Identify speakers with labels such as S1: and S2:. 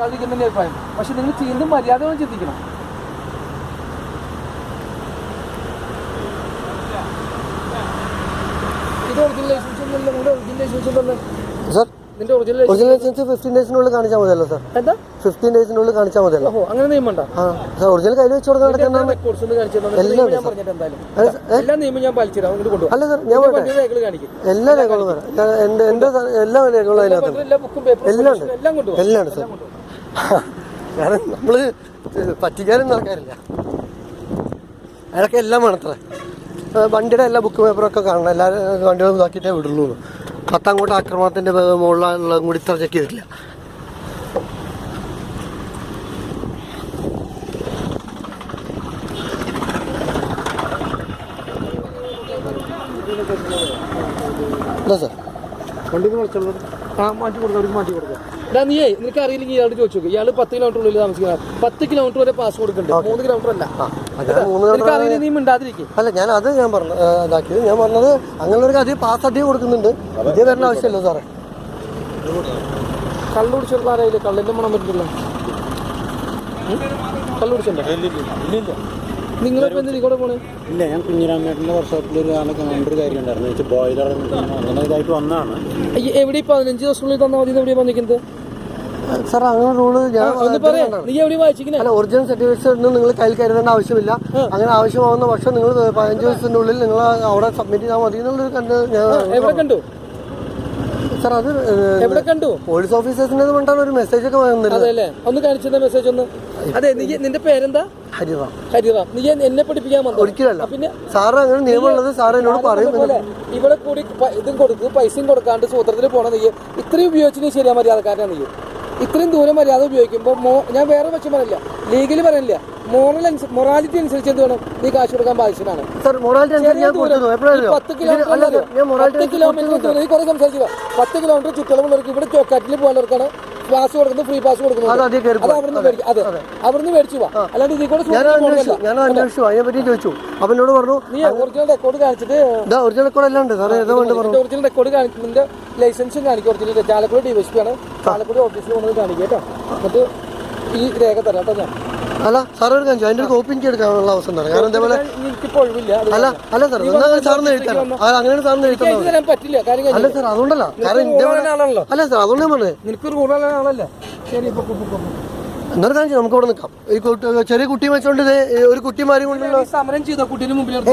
S1: കളിക്കുന്ന അഭിപ്രായം പക്ഷെ നിങ്ങൾ ചെയ്യുന്നത് മര്യാദ ഒന്ന് ചിന്തിക്കണം. ഇത് ഒറിജിനൽ ലൈസൻസ് ഒന്നുമല്ല നിങ്ങളുടെ ഒറിജിനൽ ലൈസൻസ് ഉണ്ടല്ലോ.
S2: സാർ
S1: നിന്റെ original license
S2: original license fifteen ഡേയ്സിനുള്ളിൽ കാണിച്ചാൽ മതിയല്ലോ സാർ
S1: എന്താ?
S2: ഫിഫ്റ്റീൻ ഡേയ്സിനുള്ളിൽ കാണിച്ചാൽ മതിയല്ലോ.
S1: ഓഹോ അങ്ങനെ
S2: ആ സാർ ഒറിജിനൽ കയ്യിൽ വെച്ച് കൊടുക്കാൻ? എല്ലാം
S1: നിയമം ഞാൻ
S2: അല്ല
S1: ഞാൻ പാലിച്ചുതരാം അങ്ങോട്ട് കൊണ്ടുപോകാം
S2: അല്ല സാർ ഞാൻ പറയട്ടെ. എല്ലാ രേഖകളും എല്ലാ രേഖകളും അതിനകത്ത്
S1: എല്ലാ
S2: ഉണ്ട്.
S1: എല്ലാം
S2: ഉണ്ട് സാർ കാരണം നമ്മൾ പറ്റിക്കാനും നടക്കാറില്ല അതൊക്കെ എല്ലാം വേണത്ര. വണ്ടിയുടെ എല്ലാ ബുക്ക് പേപ്പറൊക്കെ കാണണം. എല്ലാ വണ്ടികളും ഇതാക്കിയിട്ടേ വിടുള്ളൂ. പത്താംകോട്ട് ആക്രമണത്തിന്റെ മുകളിലുള്ളതും കൂടി ഇത്ര ചെക്ക് ചെയ്തിട്ടില്ല. അല്ല സാർ? വണ്ടി
S1: മാറ്റി കൊടുക്കാം അവർക്ക് മാറ്റി കൊടുക്കാം. എടാ നീയേ നിനക്ക് അറിയില്ലെങ്കിൽ ഇയാളോട് ചോദിച്ചു നോക്ക്. ഇയാൾ പത്ത് കിലോമീറ്റർ ഉള്ളിൽ താമസിക്കുന്ന പത്ത് കിലോമീറ്റർ വരെ പാസ് കൊടുക്കുന്നുണ്ട് മൂന്ന് കിലോമീറ്റർ അല്ല.
S2: അത്
S1: നിനക്ക് അറിയില്ല നീ മിണ്ടാതിരിക്കും.
S2: അല്ല ഞാൻ അത് ഞാൻ പറഞ്ഞു ഇതാക്കിയത് ഞാൻ പറഞ്ഞത് അങ്ങനെയുള്ളവർക്ക് അധികം പാസ് അധികം കൊടുക്കുന്നുണ്ട്. ഇതേ വരേണ്ട ആവശ്യമല്ലോ സാറേ.
S1: കള്ളു കുടിച്ചിട്ടുള്ള ആരായില്ലേ? കള്ളിന്റെ മണം പറ്റില്ല കള്ളു കുടിച്ചിട്ടുണ്ടോ നിങ്ങളിപ്പോ എന്തിനാ കൂടെ പോണേ?
S3: ഇല്ല ഞാൻ കുഞ്ഞിരാമേട്ടന്റെ വർക്ക്ഷോപ്പിൽ ഒരു ആളെ കണ്ടൊരു കാര്യം ഉണ്ടായിരുന്നു ബോയിലർ അങ്ങനെ ഇതായിട്ട് വന്നതാണ്.
S1: എവിടെ പതിനഞ്ച് ദിവസത്തിനുള്ളിൽ തന്നാൽ മതി എവിടെ വന്നിരിക്കുന്നത്?
S2: സാർ അങ്ങനെ
S1: റൂൾ
S2: അല്ല ഒറിജിനൽ സർട്ടിഫിക്കറ്റ്സ് ഒന്നും നിങ്ങൾ കയ്യിൽ കരുതേണ്ട ആവശ്യമില്ല. അങ്ങനെ ആവശ്യമാവുന്ന പക്ഷം നിങ്ങൾ പതിനഞ്ച് ദിവസത്തിന്റെ ഉള്ളിൽ നിങ്ങൾ അവിടെ സബ്മിറ്റ് ചെയ്താൽ മതി എന്നുള്ളൊരു കണ്ട് ഞാൻ
S1: കണ്ടു?
S2: സാർ അത്
S1: എവിടെ കണ്ടു?
S2: പോലീസ് ഓഫീസേഴ്സിന്റെ കൊണ്ടാണ് ഒരു മെസ്സേജ് ഒക്കെ
S1: വന്നില്ല ഒന്ന് കാണിച്ചെന്ന മെസ്സേജ് ഒന്ന്? അതെ നീ നിന്റെ പേരെന്താ?
S2: ഹരിറാം
S1: ഹരിറാം നീ എന്നെ പഠിപ്പിക്കാൻ വന്നോ?
S2: ഒരിക്കലല്ല.
S1: പിന്നെ?
S2: സാർ അങ്ങനെ നിയമമുള്ളത് സാർ എന്നോട് പറയും
S1: ഇവിടെ കൂടി ഇതും കൊടുക്കും പൈസയും കൊടുക്കാണ്ട് സൂത്രത്തിൽ പോണ നീ ഇത്രയും ഉപയോഗിച്ചു നീ ശരിയാ മര്യാദക്കാരനാണ് നീ. ഇത്രയും ദൂരം മര്യാദ ഉപയോഗിക്കുമ്പോൾ മോ ഞാൻ വേറെ പക്ഷം പറയില്ല. ലീഗലി പറയില്ല മോറൽ മൊറാലിറ്റി അനുസരിച്ച് എന്ത് വേണം? നീ കാശ് കൊടുക്കാൻ
S2: എപ്പോഴാണ്
S1: പത്ത് കിലോമീറ്റർ പത്ത് കിലോമീറ്റർ നീ കുറെ സംസാരിച്ചു പത്ത് കിലോമീറ്റർ ചുറ്റളവുള്ളവർക്ക് ഇവിടെ ചോക്കാറ്റിൽ പോകുന്നവർക്കാണ് പാസ് കൊടുക്കുന്നത് ഫ്രീ പാസ് കൊടുക്കുന്നത്. അത് അവിടുന്ന് മേടിക്കും അതെ അവിടുന്ന് മേടിച്ചു അല്ലാണ്ട് ഇതിൽ കൂടെ
S2: ഞാൻ അന്വേഷിച്ചു ഞാൻ അന്വേഷിച്ചു. അതിനെ പറ്റി ചോദിച്ചു. അപ്പം എന്നോട് പറഞ്ഞു
S1: നീ ഒറിജിനൽ റെക്കോർഡ് കാണിച്ചിട്ട്
S2: ഒറിജിനൽ റെക്കോർഡ് എല്ലാം ഉണ്ട്. സാറേ
S1: ഒറിജിനൽ റെക്കോർഡ് ലൈസൻസും കാണിക്കും. ഒറിജിനൽ ചാലക്കുടി ഡിവൈസ് ആണ്. ചാലക്കുടി ഓഫീസിൽ കൊണ്ടത് കാണിക്കുക കേട്ടോ. എന്നിട്ട് ഈ രേഖ തരാം കേട്ടോ ഞാൻ.
S2: അല്ല സാർ ഒരു കാണിച്ചു അതിന്റെ ഒരു കോപ്പി എനിക്ക് എടുക്കാനുള്ള അവസരം തരാം കാരണം ഇതേപോലെ അല്ല അല്ല സാർ എന്നാൽ സാറിന് എഴുതണം അങ്ങനെയാണ് സാറിന്
S1: പറ്റില്ല.
S2: അല്ല സാർ അതുകൊണ്ടല്ല. കാരണം അല്ല സാർ അതുകൊണ്ട് ഞാൻ പറഞ്ഞത്.
S1: ആളല്ലേ? ശരി ഇപ്പൊ
S2: കാണിച്ചു നമുക്ക് ഇവിടെ നിൽക്കാം. ഈ ചെറിയ കുട്ടി വെച്ചോണ്ട് ഒരു കുട്ടിമാരി കൊണ്ടുള്ള
S1: സമരം ചെയ്തോ കുട്ടീന് മുമ്പിൽ